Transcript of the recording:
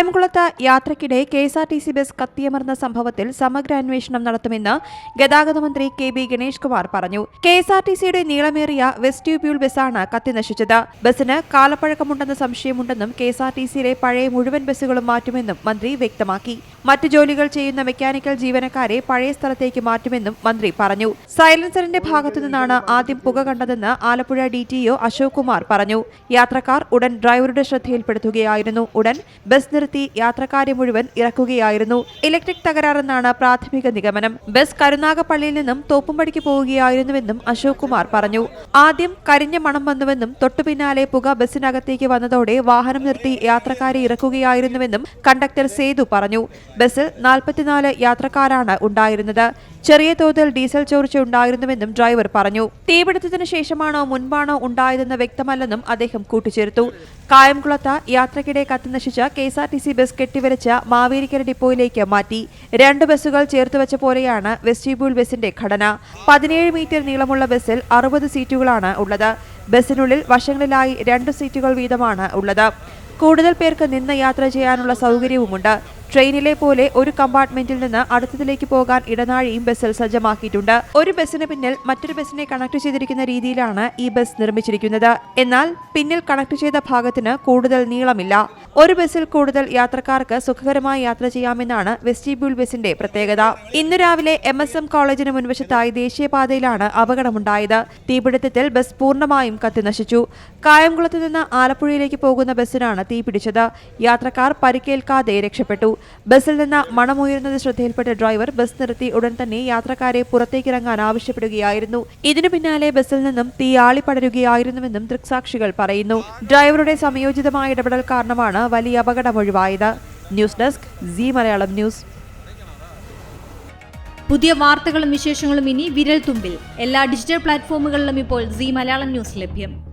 കായംകുളത്ത് യാത്രയ്ക്കിടെ K S R T C bus കത്തിയമർന്ന സംഭവത്തിൽ സമഗ്ര അന്വേഷണം നടത്തുമെന്ന് ഗതാഗത മന്ത്രി കെ ബി ഗണേഷ് കുമാർ പറഞ്ഞു. കെ എസ് ആർ ടി സിയുടെ നീളമേറിയ വെസ്റ്റ്യൂബ്യൂൾ ബസ്സാണ് കത്തിനശിച്ചത് ബസ്സിന് കാലപ്പഴക്കമുണ്ടെന്ന സംശയമുണ്ടെന്നും കെ എസ് ആർ ടി സിയിലെ പഴയ മുഴുവൻ ബസ്സുകളും മാറ്റുമെന്നും മന്ത്രി വ്യക്തമാക്കി. മറ്റ് ജോലികൾ ചെയ്യുന്ന മെക്കാനിക്കൽ ജീവനക്കാരെ പഴയ സ്ഥലത്തേക്ക് മാറ്റുമെന്നും മന്ത്രി പറഞ്ഞു. സൈലൻസറിന്റെ ഭാഗത്തു നിന്നാണ് ആദ്യം പുക കണ്ടതെന്ന് Alappuzha D T O Ashok Kumar പറഞ്ഞു. യാത്രക്കാർ ഉടൻ ഡ്രൈവറുടെ ശ്രദ്ധയിൽപ്പെടുത്തുകയായിരുന്നു. ഉടൻ ബസ് നിർത്തി യാത്രക്കാരെ മുഴുവൻ ഇറക്കുകയായിരുന്നു. ഇലക്ട്രിക് തകരാറെന്നാണ് പ്രാഥമിക നിഗമനം. ബസ് കരുനാഗപ്പള്ളിയിൽ നിന്നും തോപ്പുംപടിക്ക് പോവുകയായിരുന്നുവെന്നും അശോക് കുമാർ പറഞ്ഞു. ആദ്യം കരിഞ്ഞ മണം വന്നുവെന്നും തൊട്ടുപിന്നാലെ പുക ബസ്സിനകത്തേക്ക് വന്നതോടെ വാഹനം നിർത്തി യാത്രക്കാരെ ഇറക്കുകയായിരുന്നുവെന്നും കണ്ടക്ടർ സേതു പറഞ്ഞു. ബസ്സിൽ നാൽപ്പത്തിനാല് യാത്രക്കാരാണ് ഉണ്ടായിരുന്നത്. ചെറിയ തോതിൽ ഡീസൽ ചോർച്ച ഉണ്ടായിരുന്നുവെന്നും ഡ്രൈവർ പറഞ്ഞു. തീപിടുത്തത്തിന് ശേഷമാണോ മുൻപാണോ ഉണ്ടായതെന്ന് വ്യക്തമല്ലെന്നും അദ്ദേഹം കൂട്ടിച്ചേർത്തു. കായംകുളത്ത് യാത്രക്കിടെ കത്തിനശിച്ച K S R T C bus കെട്ടിവരച്ച Mavelikkara ഡിപ്പോയിലേക്ക് മാറ്റി. രണ്ട് ബസ്സുകൾ ചേർത്തുവച്ച പോലെയാണ് വെസ്റ്റിബ്യൂൾ ബസിന്റെ ഘടന. പതിനേഴ് മീറ്റർ നീളമുള്ള ബസ്സിൽ അറുപത് സീറ്റുകളാണ് ഉള്ളത്. ബസ്സിനുള്ളിൽ വശങ്ങളിലായി രണ്ട് സീറ്റുകൾ വീതമാണ് ഉള്ളത്. കൂടുതൽ പേർക്ക് നിന്ന് യാത്ര ചെയ്യാനുള്ള സൗകര്യവുമുണ്ട്. ട്രെയിനിലെ പോലെ ഒരു കമ്പാർട്ട്മെന്റിൽ നിന്ന് അടുത്തതിലേക്ക് പോകാൻ ഇടനാഴിയും ബസ്സിൽ സജ്ജമാക്കിയിട്ടുണ്ട്. ഒരു ബസ്സിന് പിന്നിൽ മറ്റൊരു ബസ്സിനെ കണക്ട് ചെയ്തിരിക്കുന്ന രീതിയിലാണ് ഈ ബസ് നിർമ്മിച്ചിരിക്കുന്നത്. എന്നാൽ പിന്നിൽ കണക്ട് ചെയ്ത ഭാഗത്തിന് കൂടുതൽ നീളമില്ല. ഒരു ബസ്സിൽ കൂടുതൽ യാത്രക്കാർക്ക് സുഖകരമായി യാത്ര ചെയ്യാമെന്നാണ് വെസ്റ്റിബ്യൂൾ ബസിന്റെ പ്രത്യേകത. ഇന്ന് രാവിലെ എം എസ് എം കോളേജിന് മുൻവശത്തായി ദേശീയപാതയിലാണ് അപകടമുണ്ടായത്. തീപിടുത്തത്തിൽ ബസ് പൂർണമായും കത്തിനശിച്ചു. കായംകുളത്ത് നിന്ന് ആലപ്പുഴയിലേക്ക് പോകുന്ന ബസ്സിനാണ് തീപിടിച്ചത്. യാത്രക്കാർ പരിക്കേൽക്കാതെ രക്ഷപ്പെട്ടു. ബസ്സിൽ നിന്ന് മണമുയരുന്നത് ശ്രദ്ധയിൽപ്പെട്ട ഡ്രൈവർ ബസ് നിർത്തി ഉടൻ തന്നെ യാത്രക്കാരെ പുറത്തേക്കിറങ്ങാൻ ആവശ്യപ്പെടുകയായിരുന്നു. ഇതിനു പിന്നാലെ ബസ്സിൽ നിന്നും തീ ആളിപ്പടരുകയായിരുന്നുവെന്നും ദൃക്സാക്ഷികൾ പറയുന്നു. ഡ്രൈവറുടെ സമയോചിതമായ ഇടപെടൽ കാരണമാണ് വലിയ അപകടം ഒഴിവായത്. News desk Zee Malayalam news. പുതിയ വാർത്തകളും വിശേഷങ്ങളും ഇനി വിരൽ തുമ്പിൽ എല്ലാ ഡിജിറ്റൽ പ്ലാറ്റ്ഫോമുകളിലും ഇപ്പോൾ സി മലയാളം ന്യൂസ് ലഭ്യം.